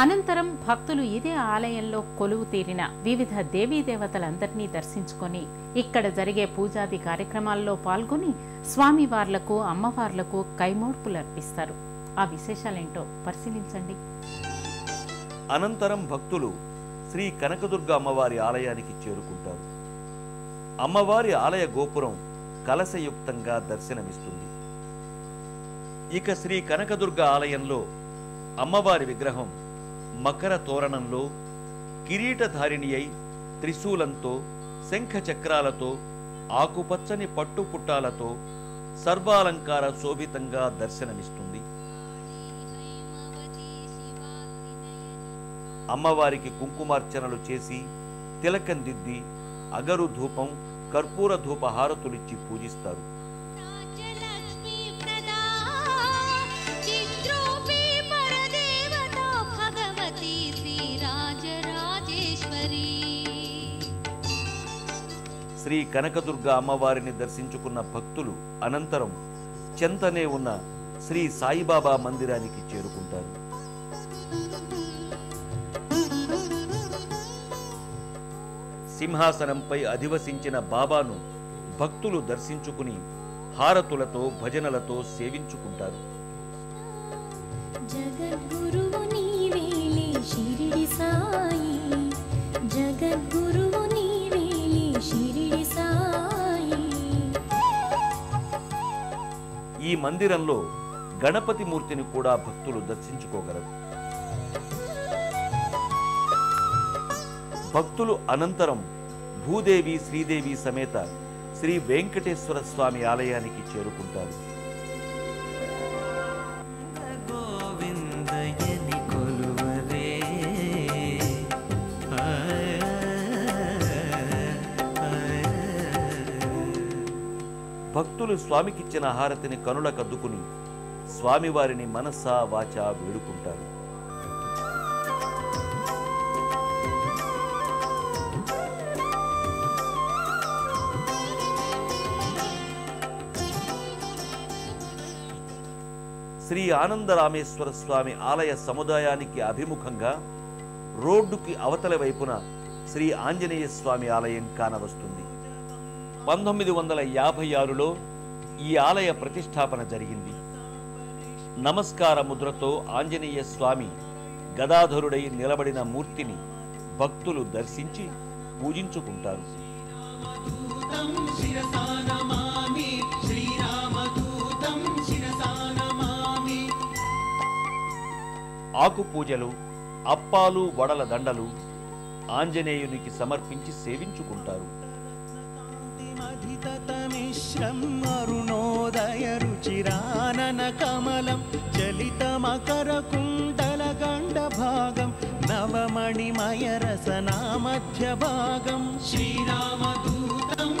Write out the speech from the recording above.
అనంతరం భక్తులు ఇదే ఆలయంలో కొలువు తీరిన వివిధ దేవీ దేవతలందరినీ దర్శించుకొని ఇక్కడ జరిగే పూజాది కార్యక్రమాల్లో పాల్గొని స్వామివార్లకు అమ్మవార్లకు కైమోర్పులు అర్పిస్తారు ఆ విశేషాలేంటో పరిశీలించండి. అనంతరం భక్తులు శ్రీ కనకదుర్గ అమ్మవారి ఆలయానికి చేరుకుంటారు. అమ్మవారి ఆలయ గోపురం కలశయుక్తంగా దర్శనమిస్తుంది. ఇక శ్రీ కనకదుర్గ ఆలయంలో అమ్మవారి విగ్రహం మకర తోరణంలో కిరీటధారిణి అయి త్రిశూలంతో శంఖ చక్రాలతో ఆకుపచ్చని పట్టు పుట్టాలతో సర్వాలంకార శోభితంగా దర్శనమిస్తుంది. అమ్మవారికి కుంకుమార్చనలు చేసి తిలకం దిద్ది అగరు ధూపం కర్పూర ధూప హారతులిచ్చి పూజిస్తారు. శ్రీ కనకదుర్గ అమ్మవారిని దర్శించుకున్న భక్తులు అనంతరం చెంతనే ఉన్న శ్రీ సాయిబాబా మందిరానికి చేరుకుంటారు. సింహాసనంపై అధివసించిన బాబాను భక్తులు దర్శించుకుని హారతులతో భజనలతో సేవించుకుంటారు. జగద్గురువు ఈ మందిరంలో గణపతి మూర్తిని కూడా భక్తులు దర్శించుకోగలరు. భక్తులు అనంతరం భూదేవి శ్రీదేవి సమేత శ్రీ వెంకటేశ్వర స్వామి ఆలయానికి చేరుకుంటారు. భక్తులు స్వామికిచ్చిన హారతిని కనుల కద్దుకుని స్వామివారిని మనస్సా వాచా వేడుకుంటారు. శ్రీ ఆనందరామేశ్వర స్వామి ఆలయ సముదాయానికి అభిముఖంగా రోడ్డుకి అవతల వైపున శ్రీ ఆంజనేయ స్వామి ఆలయం కానవస్తుంది. పంతొమ్మిది వందల యాభై ఆరులో ఈ ఆలయ ప్రతిష్టాపన జరిగింది. నమస్కార ముద్రతో ఆంజనేయ స్వామి గదాధరుడై నిలబడిన మూర్తిని భక్తులు దర్శించి పూజించుకుంటారు. ఆకు పూజలు అప్పాలు వడల దండలు ఆంజనేయునికి సమర్పించి సేవించుకుంటారు. मथितमिश्रं मरुणोदयरुचिरानकमलं चलितमकरकुन्तलगण्डभागं नवमणिमयरसनामध्यभागं श्रीरामदूतम्